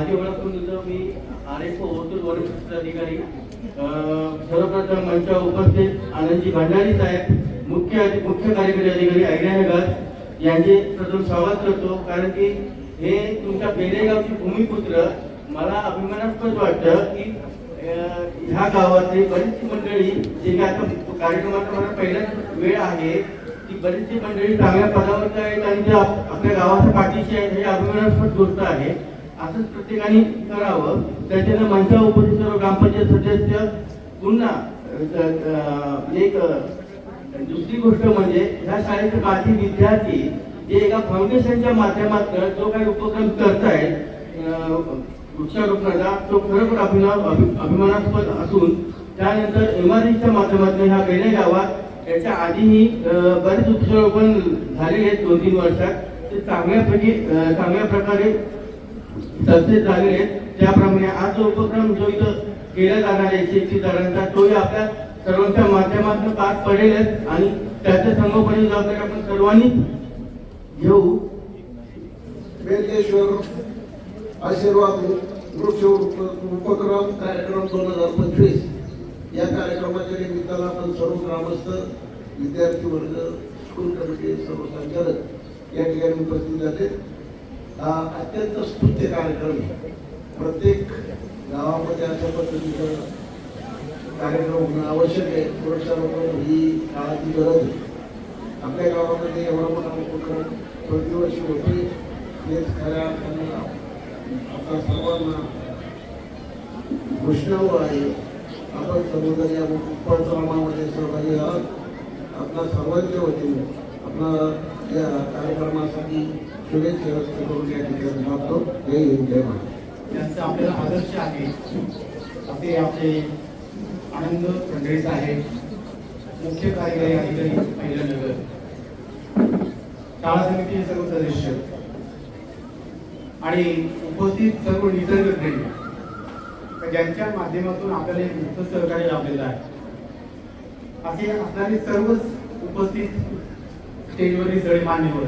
माझी ओळख करून देतो मी आर एस ओतूर वरिष्ठ अधिकारी सर्वप्रथम मंचावर उपस्थित आनंदजी भंडारी साहेब मुख्य मुख्य कार्यकारी अधिकारी अहिल्यानगर यांचे प्रथम स्वागत करतो. कारण की हे तुमच्या बेलेगावची भूमिपुत्र मला अभिमानास्पद वाटतं की ह्या गावातली बरीचशी मंडळी जे की आता कार्यक्रमाचा मला पहिलाच वेळ आहे ती बरीचशी मंडळी चांगल्या पदावर आहेत आणि ते आपल्या गावाच्या पाठीशी आहेत हे अभिमानास्पद गोष्ट आहे. असंच प्रत्येकाने करावं. त्याच्यानं मंचावर उपस्थित ग्रामपंचायत सदस्य पुन्हा म्हणजे एक दुसरी गोष्ट म्हणजे ह्या शाळेचे माजी विद्यार्थी जे एका फाउंडेशनच्या माध्यमातून जो काही उपक्रम करतायत वृक्षारोपणाचा तो खरोखर अभिनव अभिमानास्पद असून त्यानंतर इमारतीच्या माध्यमातून ह्या बेले गावात याच्या आधीही बरेच वृक्षारोपण झालेले आहेत दोन तीन वर्षात. ते चांगल्यापैकी चांगल्या प्रकारे सक्सेस झाले त्याप्रमाणे आज जो उपक्रम जो इथं केला जाणार आहे शेतीदारांचा तोही आपल्या सर्वांच्या माध्यमातून पार पडेल आणि त्याच्या संगोपनी जबाबदारी आपण सर्वांनी घेऊ. वेंकटेश्वर आशीर्वाद वृक्ष उपक्रम कार्यक्रम दोन हजार पंचवीस. या कार्यक्रमाच्या निमित्तानं आपण सर्व ग्रामस्थ विद्यार्थी वर्ग स्कूल कमिटी सर्व संचालक या ठिकाणी उपस्थित झाले. हा अत्यंत स्तुत्य कार्यक्रम प्रत्येक गावामध्ये अशा पद्धतीचं कार्यक्रम होणं आवश्यक आहे. वृक्षारोपण ही काळाची गरज आहे. आपल्या गावामध्ये एवढा मोठा उपक्रम प्रतिवर्षी होते. तेच खऱ्या अर्थानं आपल्या सर्वांना कृष्णावर आहे. आपण सर्वजण या उपक्रमामध्ये सहभागी आहात. आपल्या सर्वांच्या वतीने आपला या कार्यक्रमासाठी शुभेच्छा व्यक्त करून या ठिकाणी मागतो जय हिंद जय महाराष्ट्र. त्यांचा आपल्याला आदर्श आहे. असे आपले आनंद फडणवीस आहे. मुख्य कार्यकारी अधिकारी अहिल्यानगर शाळा समितीचे सर्व सदस्य. आणि उपस्थित सर्व निसर्गप्रेमी. ज्यांच्या माध्यमातून आपल्याला एक मुक्त सहकार्य लाभलेलं आहे. असे असणारे सर्वच उपस्थित स्टेजवरील सगळे मान्यवर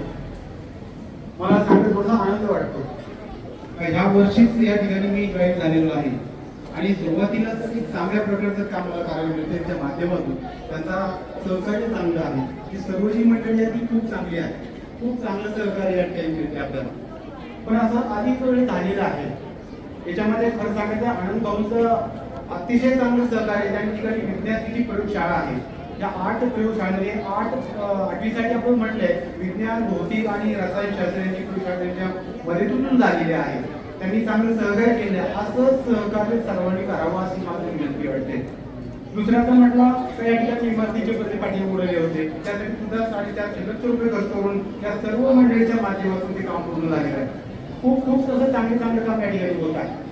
मला सांगत थोडासा आनंद वाटतो. ह्या वर्षीच या ठिकाणी मी जॉईन झालेलो आहे. आणि सुरुवातीलाच एक चांगल्या प्रकारचं काम मला करायला मिळते त्या माध्यमातून. त्यांचा सहकार्य चांगलं आहे. की सर्व जी मंडळी आहे ती खूप चांगली आहे. खूप चांगलं सहकार्य या ठिकाणी मिळते आपल्याला. पण असं अधिक वेळ झालेलं आहे. याच्यामध्ये खरं सांगायचं आनंद भाऊंचं अतिशय चांगलं सहकार्य त्या ठिकाणी विज्ञानाची प्रयोगशाळा आहे. या आठ प्रयोगशाळेमध्ये आठ अं, आठवीसाठी आपण म्हटलंय. विज्ञान भौतिक आणि रसायन शास्त्रांची प्रयोगशाळा त्यांच्या मदतीतून झालेली आहे. त्यांनी चांगलं सहकार्य केलं. आहे असं सहकार्य सर्वांनी करावं अशी माझी विनंती वाटते. दुसऱ्याचं म्हटलं तर या ठिकाणी इमारतीचे पत्रे पाठी उडवले होते. त्यासाठी सुद्धा साडेचारशे लक्ष रुपये खर्च करून या सर्व मंडळीच्या माध्यमातून ते काम पूर्ण झालेलं आहे. खूप खूप तसं चांगले चांगलं काम या ठिकाणी होत आहे.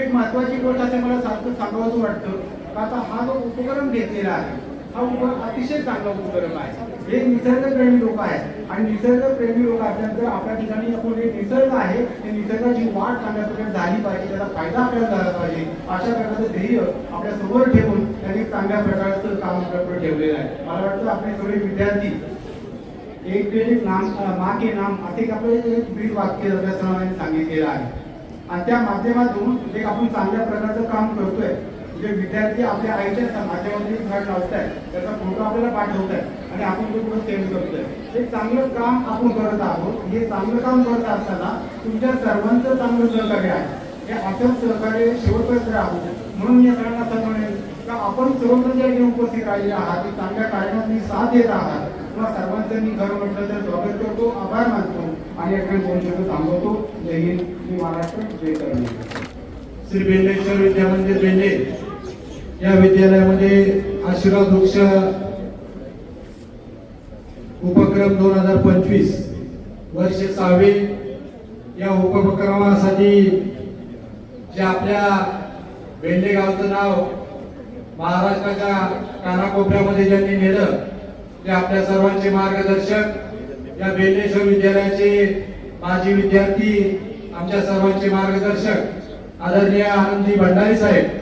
एक महत्वाची गोष्ट असं मला सारखं सांगावंसं वाटतं. का आता हा जो उपक्रम घेतलेला आहे हा उपक्रम अतिशय चांगला उपक्रम आहे. हे निसर्गप्रेमी लोक आहेत. आणि निसर्गप्रेमी लोक असल्यानंतर आपल्या ठिकाणी आपण हे निसर्ग आहे ते निसर्गाची वाट चांगल्या झाली पाहिजे त्याचा फायदा आपल्याला झाला पाहिजे. अशा प्रकारचं ध्येय आपल्यासमोर ठेवून त्यांनी चांगल्या प्रकारचं काम आपल्याकडे ठेवलेलं आहे. मला वाटतं आपले सगळे विद्यार्थी एक एक नाम अ, के नाम असे एक आपले एक ब्रीद वाक्य अभ्यासक्रमाने सांगितलेलं आहे. आणि त्या माध्यमातून एक आपण चांगल्या प्रकारचं काम करतोय. जे विद्यार्थी आपल्या आईच्या सा- माध्यमातून झाड लावताय त्याचा फोटो आपल्याला पाठवत आहे आणि आपण तो पुढे सेंड करतोय. हे चांगलं काम आपण करत आहोत. हे चांगलं काम करत असताना तुमच्या सर्वांचं चांगलं सहकार्य आहे. हे असं सहकार्य शेवटपर्यंत राहू म्हणून या सगळ्यांना असं का आपण सर्वत्र ज्या उपस्थित राहिले आहात. चांगल्या कार्यक्रमात मी साथ देत आहात. किंवा सर्वांचं मी घर म्हटलं तर स्वागत करतो आभार मानतो आणि या ठिकाणी दोन शब्द थांबवतो. जय हिंद. मी महाराष्ट्र. जय करणे श्री बेंडेश्वर विद्या मंदिर बेंडे या विद्यालयामध्ये आशीर्वाद वृक्ष उपक्रम दोन हजार पंचवीस वर्ष सहावे या उपक्रमासाठी जे आपल्या बेंडे गावचं नाव महाराष्ट्राच्या कानाकोपऱ्यामध्ये ज्यांनी नेलं ते आपल्या सर्वांचे मार्गदर्शक या बेंडेश्वर विद्यालयाचे माजी विद्यार्थी आमच्या सर्वांचे मार्गदर्शक आदरणीय आनंदी भंडारी साहेब.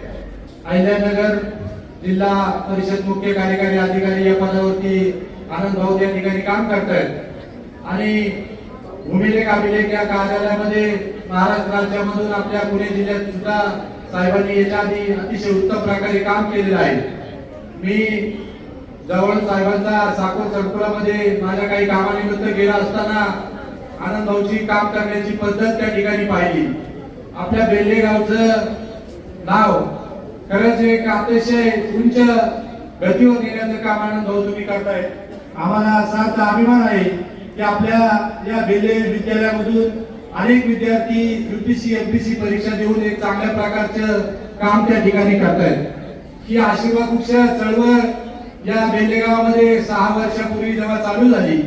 अहिल्यानगर जिल्हा परिषद मुख्य कार्यकारी अधिकारी या पदावरती आनंद भाऊ या ठिकाणी काम करतायत. आणि भूमिलेख अभिलेख या कार्यालयामध्ये महाराष्ट्र राज्यामधून आपल्या पुणे जिल्ह्यात सुद्धा साहेबांनी याच्या आधी अतिशय उत्तम प्रकारे काम केलेलं आहे. मी जवळ साहेबांचा साकोर संकुलामध्ये माझ्या काही कामानिमित्त गेला असताना आनंद भाऊची काम करण्याची पद्धत त्या ठिकाणी पाहिली. आपल्या बेल्ले गावचं नाव खरंच एक अतिशय उंच गतीवर नेण्याचं काम आनंद भाऊ तुम्ही करताय. आम्हाला असा अभिमान आहे की आपल्या या बेल्ले विद्यालयामधून अनेक विद्यार्थी युपीसी एमपीसी परीक्षा देऊन एक चांगल्या प्रकारचं काम त्या ठिकाणी करतायत. ही आशीर्वाद वृक्ष चळवळ या बेल्ले गावामध्ये सहा वर्षापूर्वी जेव्हा चालू झाली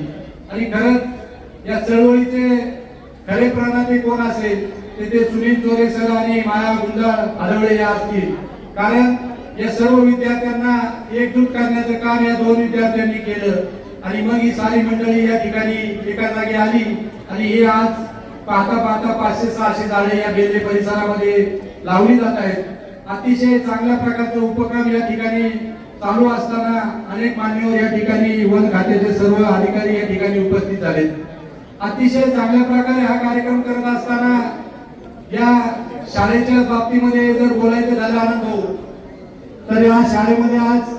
आणि खरंच या चळवळीचे खरे प्रणाते कोण असेल ते ते सुनील चोरे सर आणि माया गुंडाळ आढळले या असतील कारण या सर्व विद्यार्थ्यांना एकजूट करण्याचं काम या दोन विद्यार्थ्यांनी केलं. आणि मग ही सारी मंडळी या ठिकाणी एका जागी आली. आणि हे आज पाहता पाहता पाचशे सहाशे झाडे या बेल्ले परिसरामध्ये लावली जात आहेत. अतिशय चांगल्या प्रकारचे उपक्रम या ठिकाणी चालू असताना अनेक मान्यवर या ठिकाणी वन खात्याचे सर्व अधिकारी या ठिकाणी उपस्थित झाले अतिशय चांगल्या प्रकारे हा कार्यक्रम करत असताना या शाळेच्या बाबतीमध्ये जर बोलायचं झालं आनंद भाऊ तर या शाळेमध्ये आज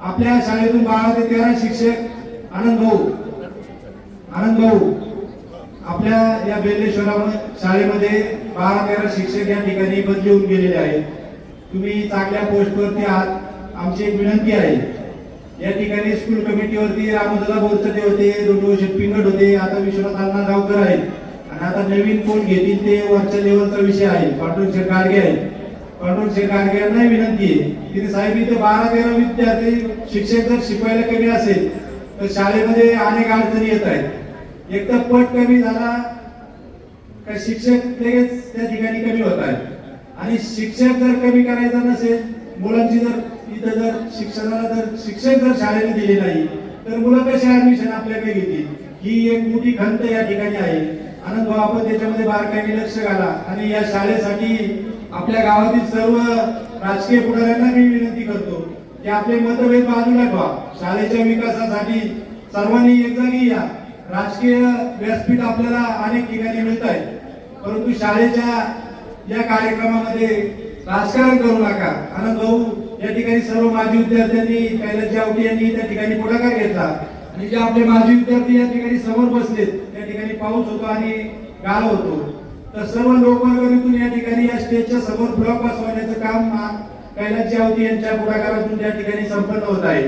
आपल्या शाळेतून बारा ते तेरा शिक्षक आनंद भाऊ आनंद भाऊ आपल्या या बेलेश्वरा शाळेमध्ये बारा तेरा शिक्षक या ठिकाणी बदली होऊन गेलेले आहेत. तुम्ही चांगल्या पोस्टवरती आहात. आमची एक विनंती आहे. या ठिकाणी स्कूल कमिटीवरती रामोदला बोरचटे होते दोन पिंगट होते. आता विश्वनाथ अण्णा गावकर आहेत. आणि आता नवीन कोण घेतील ते वरच्या लेवलचा विषय आहे. पांडुरंग शेठ गाडगे आहे. पांडुरंग गाडगे यांनाही विनंती आहे. तिथे साहेब इथे बारा तेरा विद्यार्थी शिक्षक जर शिकवायला कमी असेल तर शाळेमध्ये अनेक अडचणी येत आहेत. एक तर पट कमी झाला का शिक्षक लगेच त्या ठिकाणी कमी होत आहेत. आणि शिक्षक जर कमी करायचा नसेल मुलांची जर इथं जर शिक्षणाला जर शिक्षक जर शाळेने दिले नाही तर मुलं कसे ऍडमिशन आपल्याकडे घेतील? ही एक मोठी खंत या ठिकाणी आहे. आनंद भाऊ आपण त्याच्यामध्ये बारकाईने लक्ष घाला. आणि या शाळेसाठी आपल्या गावातील सर्व राजकीय पुढाऱ्यांना मी विनंती करतो की आपले मतभेद बाजूला ठेवा शाळेच्या विकासासाठी सर्वांनी एकजागी या. राजकीय व्यासपीठ आपल्याला अनेक ठिकाणी मिळत आहे परंतु शाळेच्या या कार्यक्रमामध्ये राजकारण करू नका. आनंद भाऊ या ठिकाणी सर्व माजी विद्यार्थ्यांनी कैलास जावटी यांनी त्या ठिकाणी पुढाकार घेतला. आणि जे आपले माजी विद्यार्थी या ठिकाणी समोर बसलेत ठिकाणी पाऊस होतो आणि गाळ होतो. तर सर्व लोकवर्गणीतून या ठिकाणी या स्टेजच्या समोर ब्लॉक बसवण्याचं काम आ- कैलास यांच्या पुढाकारातून त्या ठिकाणी संपन्न होत आहे.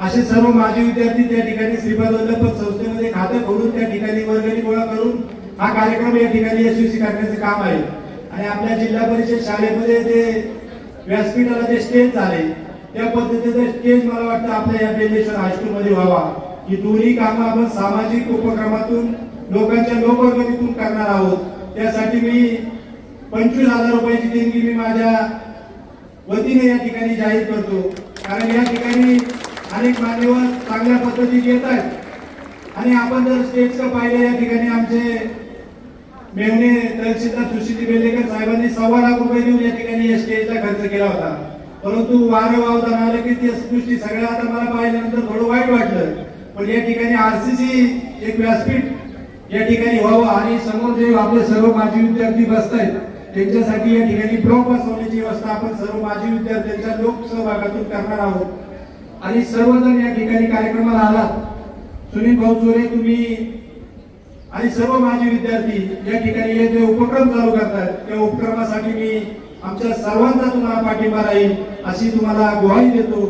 असे सर्व माजी विद्यार्थी त्या ठिकाणी श्रीपाद वल्लभ संस्थेमध्ये खातं खोलून त्या ठिकाणी वर्गणी गोळा करून हा कार्यक्रम या ठिकाणी यशस्वी करण्याचं काम आहे. आणि आपल्या जिल्हा परिषद शाळेमध्ये जे व्यासपीठाला जे स्टेज झाले त्या पद्धतीचा स्टेज मला वाटतं आपल्या या बेलेश्वर हायस्कूल मध्ये व्हावा. की दोन्ही कामं आपण सामाजिक उपक्रमातून लोकांच्या लोकवर्गणीतून करणार आहोत. त्यासाठी मी पंचवीस हजार रुपयाची देणगी मी माझ्या वतीने या ठिकाणी जाहीर करतो. कारण या ठिकाणी अनेक मान्यवर चांगल्या पद्धती येत आहेत. आणि आपण जर स्टेटचं पाहिलं या ठिकाणी आमचे मेवणे तहसीलदार सुशील बेलेकर साहेबांनी सव्वा लाख रुपये देऊन या ठिकाणी या स्टेजला खर्च केला होता. परंतु वारं वावताना आलं की ते गोष्टी सगळ्या आता मला पाहिल्यानंतर थोडं वाईट वाटलं. पण या ठिकाणी आरसीसी एक व्यासपीठ या ठिकाणी व्हावं आणि समोर जे आपले सर्व माजी विद्यार्थी बसतायत त्यांच्यासाठी या ठिकाणी ब्लॉक बसवण्याची व्यवस्था आपण सर्व माजी विद्यार्थ्यांच्या लोकसहभागातून करणार आहोत. आणि सर्वजण या ठिकाणी कार्यक्रमाला आलात. सुनील भाऊ चोरे तुम्ही आणि सर्व माजी विद्यार्थी या ठिकाणी हे जे उपक्रम चालू करतात त्या उपक्रमासाठी मी आमच्या सर्वांचा तुम्हाला पाठिंबा राहील अशी तुम्हाला ग्वाही देतो.